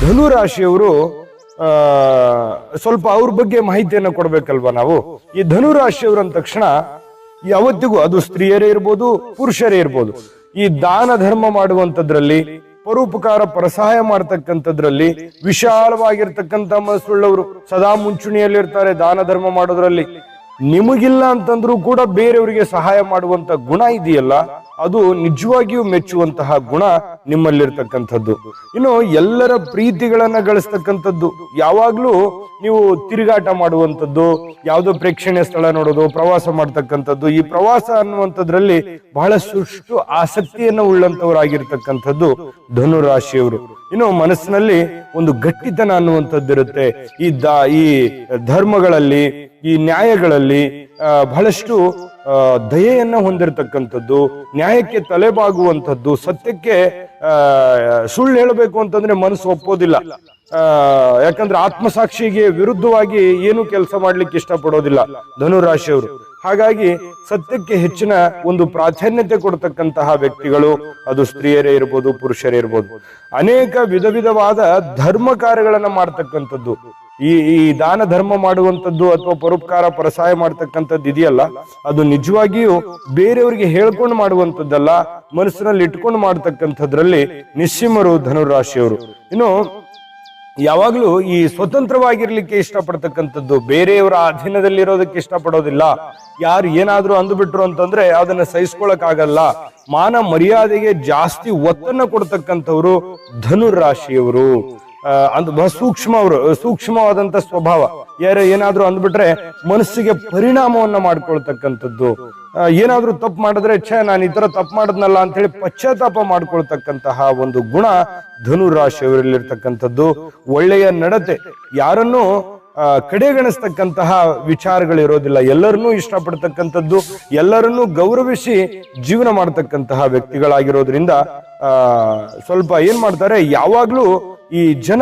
ಧನು ರಾಶಿಯವರು ಆ, ಸ್ವಲ್ಪ ಅವ್ರ ಬಗ್ಗೆ ಮಾಹಿತಿಯನ್ನು ಕೊಡ್ಬೇಕಲ್ವಾ ನಾವು? ಈ ಧನು ರಾಶಿಯವರು ಅಂದ ತಕ್ಷಣ ಯಾವತ್ತಿಗೂ ಅದು ಸ್ತ್ರೀಯರೇ ಇರ್ಬೋದು ಪುರುಷರೇ ಇರ್ಬೋದು. ಈ ದಾನ ಧರ್ಮ ಮಾಡುವಂಥದ್ರಲ್ಲಿ ಪರೋಪಕಾರ ಪರಸಹಾಯ ಮಾಡ್ತಕ್ಕಂಥದ್ರಲ್ಲಿ ವಿಶಾಲವಾಗಿರ್ತಕ್ಕಂಥ ಮನಸ್ಸುಳ್ಳವರು ಸದಾ ಮುಂಚೂಣಿಯಲ್ಲಿರ್ತಾರೆ ದಾನ ಧರ್ಮ ಮಾಡೋದ್ರಲ್ಲಿ. ನಿಮಗಿಲ್ಲ ಅಂತಂದ್ರೂ ಕೂಡ ಬೇರೆಯವರಿಗೆ ಸಹಾಯ ಮಾಡುವಂತ ಗುಣ ಇದೆಯಲ್ಲ? ಅದು ನಿಜವಾಗಿಯೂ ಮೆಚ್ಚುವಂತಹ ಗುಣ ನಿಮ್ಮಲ್ಲಿರ್ತಕ್ಕಂಥದ್ದು. ಇನ್ನು ಎಲ್ಲರ ಪ್ರೀತಿಗಳನ್ನ ಗಳಿಸ್ತಕ್ಕಂಥದ್ದು. ಯಾವಾಗ್ಲೂ ನೀವು ತಿರುಗಾಟ ಮಾಡುವಂಥದ್ದು, ಯಾವುದೋ ಪ್ರೇಕ್ಷಣೀಯ ಸ್ಥಳ ನೋಡೋದು, ಪ್ರವಾಸ ಮಾಡ್ತಕ್ಕಂಥದ್ದು, ಈ ಪ್ರವಾಸ ಅನ್ನುವಂಥದ್ರಲ್ಲಿ ಬಹಳ ಸುಷ್ಟು ಆಸಕ್ತಿಯನ್ನು ಉಳ್ಳಂತವರಾಗಿರ್ತಕ್ಕಂಥದ್ದು ಧನು ರಾಶಿಯವರು ಇನ್ನು ಮನಸ್ಸಿನಲ್ಲಿ ಒಂದು ಗಟ್ಟಿತನ ಅನ್ನುವಂಥದ್ದು ಇರುತ್ತೆ ಈ ದ, ಈ ಧರ್ಮಗಳಲ್ಲಿ, ಈ ನ್ಯಾಯಗಳಲ್ಲಿ ಬಹಳಷ್ಟು ದಯೆಯನ್ನ ಹೊಂದಿರತಕ್ಕಂಥದ್ದು, ನ್ಯಾಯಕ್ಕೆ ತಲೆಬಾಗುವಂಥದ್ದು, ಸತ್ಯಕ್ಕೆ ಸುಳ್ಳು ಹೇಳಬೇಕು ಅಂತಂದ್ರೆ ಮನಸ್ಸು ಒಪ್ಪೋದಿಲ್ಲ. ಯಾಕಂದ್ರೆ ಆತ್ಮಸಾಕ್ಷಿಗೆ ವಿರುದ್ಧವಾಗಿ ಏನು ಕೆಲಸ ಮಾಡ್ಲಿಕ್ಕೆ ಇಷ್ಟಪಡೋದಿಲ್ಲ ಧನುರಾಶಿಯವರು. ಹಾಗಾಗಿ ಸತ್ಯಕ್ಕೆ ಹೆಚ್ಚಿನ ಒಂದು ಪ್ರಾಧಾನ್ಯತೆ ಕೊಡ್ತಕ್ಕಂತಹ ವ್ಯಕ್ತಿಗಳು, ಅದು ಸ್ತ್ರೀಯರೇ ಇರ್ಬೋದು, ಪುರುಷರೇ ಇರ್ಬೋದು. ಅನೇಕ ವಿಧ ವಿಧವಾದ ಧರ್ಮ ಕಾರ್ಯಗಳನ್ನ ಮಾಡ್ತಕ್ಕಂಥದ್ದು. ಈ ಈ ದಾನ ಧರ್ಮ ಮಾಡುವಂಥದ್ದು ಅಥವಾ ಪರೋಪಕಾರ, ಪರಸಾಯ ಮಾಡ್ತಕ್ಕಂಥದ್ದು ಇದೆಯಲ್ಲ, ಅದು ನಿಜವಾಗಿಯೂ ಬೇರೆಯವರಿಗೆ ಹೇಳ್ಕೊಂಡು ಮಾಡುವಂಥದ್ದಲ್ಲ, ಮನಸ್ಸಿನಲ್ಲಿ ಇಟ್ಕೊಂಡು ಮಾಡ್ತಕ್ಕಂಥದ್ರಲ್ಲಿ ನಿಸ್ಸಿಮರು ಧನುರಾಶಿಯವರು. ಇನ್ನು, ಯಾವಾಗಲೂ ಈ ಸ್ವತಂತ್ರವಾಗಿರ್ಲಿಕ್ಕೆ ಇಷ್ಟಪಡ್ತಕ್ಕಂಥದ್ದು, ಬೇರೆಯವರ ಅಧೀನದಲ್ಲಿರೋದಕ್ಕೆ ಇಷ್ಟಪಡೋದಿಲ್ಲ. ಯಾರು ಏನಾದರೂ ಅಂದ್ಬಿಟ್ರು ಅಂತಂದ್ರೆ ಅದನ್ನ ಸಹಿಸ್ಕೊಳಕ್ ಆಗಲ್ಲ ಮಾನ ಮರ್ಯಾದೆಗೆ ಜಾಸ್ತಿ ಒತ್ತನ್ನ ಕೊಡ್ತಕ್ಕಂಥವ್ರು ಧನುರಾಶಿಯವರು. ಅಂದ್ ಸೂಕ್ಷ್ಮ ಅವರು ಸೂಕ್ಷ್ಮವಾದಂತ ಸ್ವಭಾವ. ಯಾರು ಏನಾದ್ರೂ ಅಂದ್ಬಿಟ್ರೆ ಮನಸ್ಸಿಗೆ ಪರಿಣಾಮವನ್ನ ಮಾಡ್ಕೊಳ್ತಕ್ಕಂಥದ್ದು. ಏನಾದ್ರೂ ತಪ್ಪು ಮಾಡಿದ್ರೆ, ಛೇ, ನಾನು ಈ ತರ ತಪ್ಪು ಮಾಡದ್ನಲ್ಲ ಅಂತ ಹೇಳಿ ಪಶ್ಚಾತ್ತಾಪ ಮಾಡ್ಕೊಳ್ತಕ್ಕಂತಹ ಒಂದು ಗುಣ ಧನು ರಾಶಿಯವರಲ್ಲಿರ್ತಕ್ಕಂಥದ್ದು ಒಳ್ಳೆಯ ನಡತೆ. ಯಾರನ್ನು ಕಡೆಗಣಿಸ್ತಕ್ಕಂತಹ ವಿಚಾರಗಳಿರೋದಿಲ್ಲ ಎಲ್ಲರನ್ನೂ ಇಷ್ಟಪಡ್ತಕ್ಕಂಥದ್ದು, ಎಲ್ಲರನ್ನೂ ಗೌರವಿಸಿ ಜೀವನ ಮಾಡ್ತಕ್ಕಂತಹ ವ್ಯಕ್ತಿಗಳಾಗಿರೋದ್ರಿಂದ ಸ್ವಲ್ಪ ಏನ್ ಮಾಡ್ತಾರೆ, ಯಾವಾಗ್ಲೂ ಈ ಜನ